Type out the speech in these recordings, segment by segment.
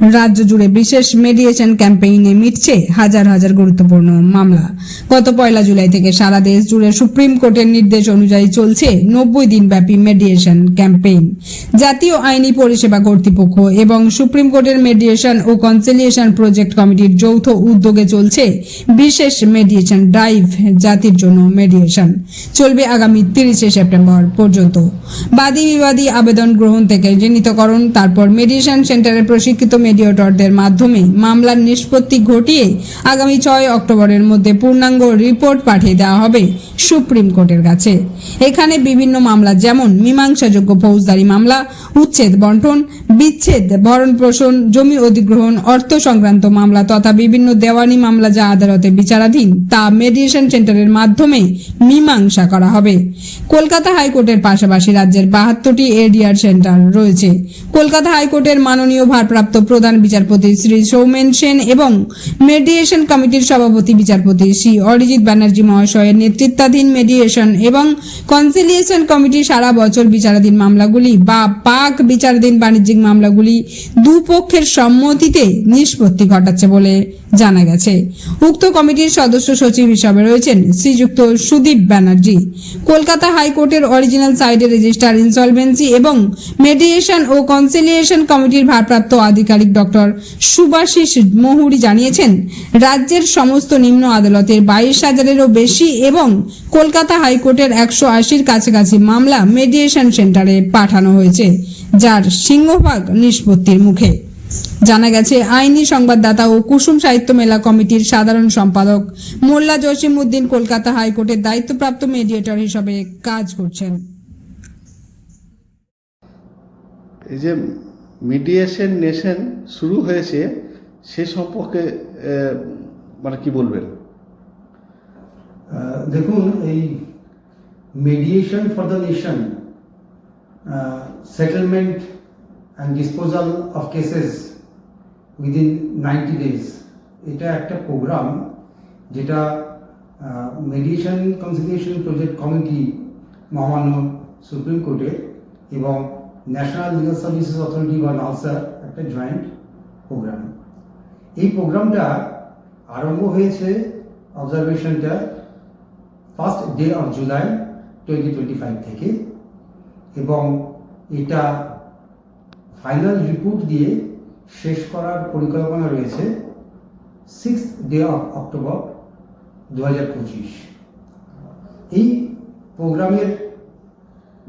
রাজ্য জুড়ে বিশেষ মেডিয়েশন ক্যাম্পেইনে মিটছে হাজার হাজার গুরুত্বপূর্ণ মামলা। গত পয়লা জুলাই থেকে সারা দেশ জুড়ে সুপ্রিম কোর্টের নির্দেশ অনুযায়ী চলছে নব্বই দিনব্যাপী মেডিয়েশন ক্যাম্পেইন জাতীয় আইনি পরিষেবা কর্তৃপক্ষ এবং সুপ্রিম কোর্টের মেডিয়েশন ও কনসিলিয়েশন প্রজেক্ট কমিটির যৌথ উদ্যোগে চলছে বিশেষ মেডিয়েশন ড্রাইভ জাতির জন্য মেডিয়েশন চলবে আগামী তিরিশে সেপ্টেম্বর পর্যন্ত। বাদী বিবাদী আবেদন গ্রহণ থেকে চিহ্নিতকরণ তারপর মেডিয়েশন সেন্টারের প্রশিক্ষিত মেডিয়েটরদের মাধ্যমে মামলার নিষ্পত্তি ঘটিয়ে আগামী ছয় অক্টোবরের মধ্যে পূর্ণাঙ্গ রিপোর্ট পাঠিয়ে দেওয়া হবে সুপ্রিম কোর্টের কাছে। এখানে বিভিন্ন মামলা যেমন মীমাংসাযোগ্য ফৌজদারি মামলা, উচ্ছেদ বন্টন, বিচ্ছেদ ভরণ পোষণ জমি অধিগ্রহণ, অর্থ সংক্রান্ত মামলা তথা বিভিন্ন দেওয়ানি মামলা যা আদালতে বিচারাধীন তা মেডিয়েশন সেন্টারের মাধ্যমে মীমাংসা করা হবে। কলকাতা হাইকোর্টের পাশাপাশি রাজ্যের বাহাত্তরটি এডিআর সেন্টার রয়েছে। কলকাতা হাইকোর্টের মাননীয় ভারপ্রাপ্ত প্রধান বিচারপতি শ্রী সৌমেন সেন এবং মেডিয়েশন কমিটির সভাপতি বিচারপতি শ্রী অরিজিৎ ব্যানার্জি মহাশয়ের নেতৃত্বাধীন মেডিয়েশন এবং কনসিলিয়েশন কমিটি সারা বছর বিচারাধীন মামলাগুলি বা পাক বিচারাধীন বাণিজ্যিক মামলাগুলি দুপক্ষের সম্মতিতে নিষ্পত্তি ঘটাচ্ছে বলে জানা গেছে। উক্ত কমিটির সদস্য সচিব হিসাবে রয়েছেন শ্রীযুক্ত সুদীপ ব্যানার্জি। কলকাতা হাইকোর্টের অরিজিনাল সাইডে রেজিস্টার ইনসলভেন্সি এবং মেডিয়েশন ও কনসিলিয়েশন কমিটির ভারপ্রাপ্ত আধিকারিক ডক্টর সুভাষিস মহুরি জানিয়েছেন, রাজ্যের সমস্ত নিম্ন আদালতের বাইশ হাজারেরও বেশি এবং কলকাতা হাইকোর্টের একশো আশির কাছাকাছি মামলা মেডিয়েশন সেন্টারে পাঠানো হয়েছে, যার সিংহভাগ নিষ্পত্তির মুখে। জানা গেছে আইনি সংবাদদাতা ও কুসুম সাহিত্য মেলা কমিটির সাধারণ সম্পাদক মোল্লা জসিম উদ্দিন কলকাতা হাইকোর্টের দায়িত্বপ্রাপ্ত মেডিয়েটর হিসেবে কাজ করছেন। এই যে মিডিয়েশন নেশন শুরু হয়েছে সে সম্পর্কে মানে কি বলবেন? দেখুন এই mediation for the nation settlement and disposal of cases within ninety days এটা একটা প্রোগ্রাম যেটা মেডিয়েশন কনসিলিয়েশন প্রজেক্ট কমিটি মহামান্য সুপ্রিম কোর্টের এবং ন্যাশনাল লিগাল সার্ভিসেস অথরিটি বা নালসা একটা জয়েন্ট প্রোগ্রাম এই প্রোগ্রামটা আরম্ভ হয়েছে অবজারভেশনটা first day of July twenty twenty five থেকে এবং এটা ফাইনাল রিপোর্ট দিয়ে শেষ করার পরিকল্পনা রয়েছে সিক্স ডে অফ অক্টোবর দু হাজার পঁচিশ। এই প্রোগ্রামের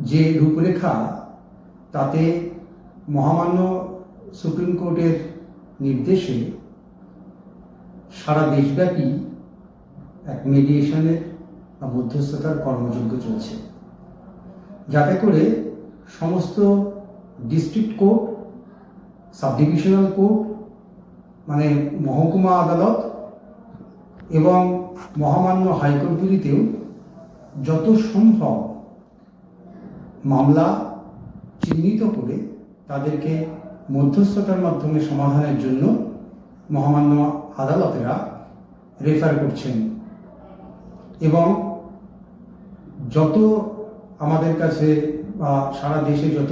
যে রূপরেখা, তাতে মহামান্য সুপ্রিম কোর্টের নির্দেশে সারা দেশব্যাপী এক মেডিয়েশনের বা মধ্যস্থতার কর্মযজ্ঞ চলছে। যাতে করে সমস্ত district court sub divisional court মানে মহকুমা আদালত এবং মহামান্য হাইকোর্টগুলিতেও যত সম্ভব মামলা চিহ্নিত করে তাদেরকে মধ্যস্থতার মাধ্যমে সমাধানের জন্য মহামান্য আদালতেরা রেফার করছেন। এবং যত আমাদের কাছে বা সারা দেশে যত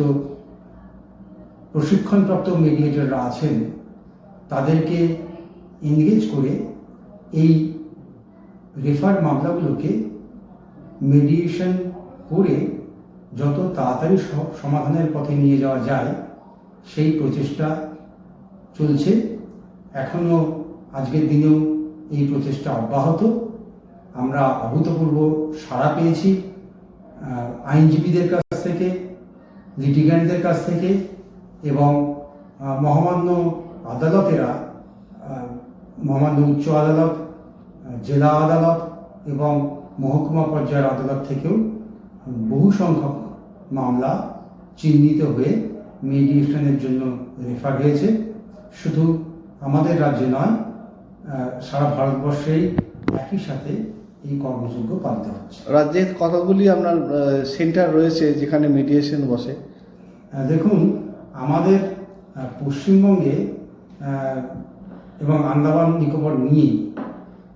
প্রশিক্ষণপ্রাপ্ত মিডিয়েটররা আছেন, তাদেরকে এনগেজ করে এই রেফার মামলাগুলোকে মেডিয়েশন করে যত তাড়াতাড়ি সমাধানের পথে নিয়ে যাওয়া যায়, সেই প্রচেষ্টা চলছে। এখনও আজকের দিনেও এই প্রচেষ্টা অব্যাহত। আমরা অভূতপূর্ব সাড়া পেয়েছি আইনজীবীদের কাছ থেকে লিটিগ্যান্টদের কাছ থেকে। এবং মহামান্য আদালতেরা মহামান্য উচ্চ আদালত জেলা আদালত এবং মহকুমা পর্যায়ের আদালত থেকেও বহু সংখ্যক মামলা চিহ্নিত হয়ে মেডিয়েশনের জন্য রেফার হয়েছে। শুধু আমাদের রাজ্যে নয় সারা ভারতবর্ষেই একই সাথে এই কর্মযোগ্য পালিত হচ্ছে। রাজ্যের কতগুলি আপনার সেন্টার রয়েছে যেখানে মিডিয়েশন বসে? দেখুন আমাদের পশ্চিমবঙ্গে এবং আন্দামান নিকোবর নিয়ে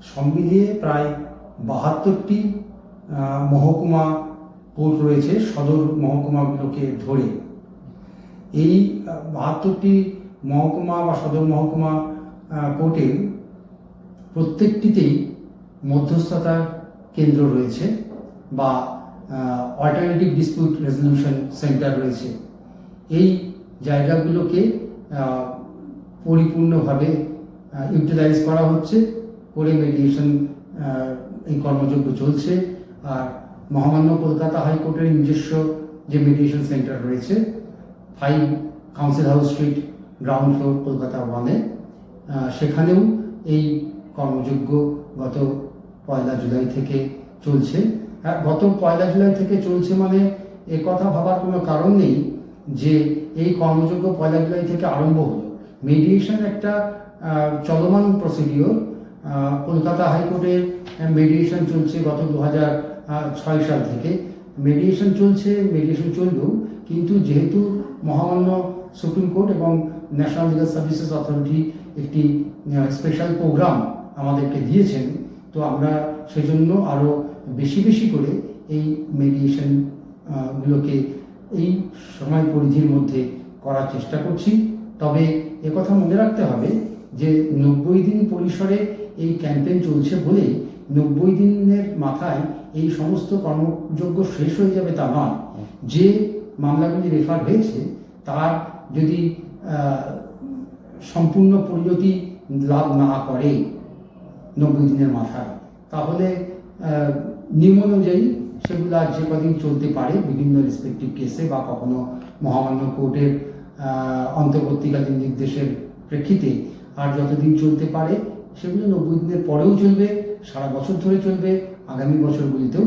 সব মিলিয়ে প্রায় বাহাত্তরটি মহকুমা কোর্ট রয়েছে সদর মহকুমাগুলোকে ধরে। এই বাহাত্তরটি মহকুমা বা সদর মহকুমা আহ, কোর্টের প্রত্যেকটিতেই মধ্যস্থতার কেন্দ্র রয়েছে বা অল্টারনেটিভ ডিসপিউট রেজলিউশন সেন্টার রয়েছে। এই জায়গাগুলোকে পরিপূর্ণভাবে ইউটিলাইজ করা হচ্ছে, করে মেডিয়েশন এই কর্মযজ্ঞ চলছে। আর মহামান্য কলকাতা হাইকোর্টের নিজস্ব যে মেডিয়েশন সেন্টার রয়েছে five council house street ground floor Kolkata ওয়ানে সেখানেও এই কর্মযজ্ঞ গত পয়লা জুলাই থেকে চলছে। গত পয়লা জুলাই থেকে চলছে মানে কথা ভাবার কোনো কারণ নেই যে এই কর্মযোগ্য পয়লা জুলাই থেকে আরম্ভ হলো। মেডিয়েশন একটা চলমান প্রসিডিওর কলকাতা হাইকোর্টের মেডিয়েশন চলছে গত দু ছয় সাল থেকে। মেডিয়েশন চলছে মেডিয়েশন চলবেও কিন্তু যেহেতু মহামান্য সুপ্রিম কোর্ট এবং ন্যাশনাল লিগাল সার্ভিসেস অথরিটি একটি স্পেশাল প্রোগ্রাম আমাদেরকে দিয়েছেন, তো আমরা সেজন্য আরও বেশি বেশি করে এই মেডিয়েশন গুলোকে এই সময় পরিধির মধ্যে করার চেষ্টা করছি। তবে একথা মনে রাখতে হবে যে নব্বই দিন পরিসরে এই ক্যাম্পেইন চলছে বলেই নব্বই দিনের মাথায় এই সমস্ত কর্মযোগ্য শেষ হয়ে যাবে তা নয়। যে মামলাগুলি রেফার হয়েছে, তার যদি সম্পূর্ণ পরিণতি লাভ না করে নব্বই দিনের মাথায়, তাহলে নিয়ম অনুযায়ী সেগুলো আর যে কদিন চলতে পারে, বিভিন্ন রেসপেক্টিভ কেসে বা কখনো মহামান্য কোর্টের অন্তর্বর্তীকালীন নির্দেশের প্রেক্ষিতে আর যতদিন চলতে পারে, সেগুলো নব্বই দিনের পরেও চলবে, সারা বছর ধরে চলবে, আগামী বছরগুলিতেও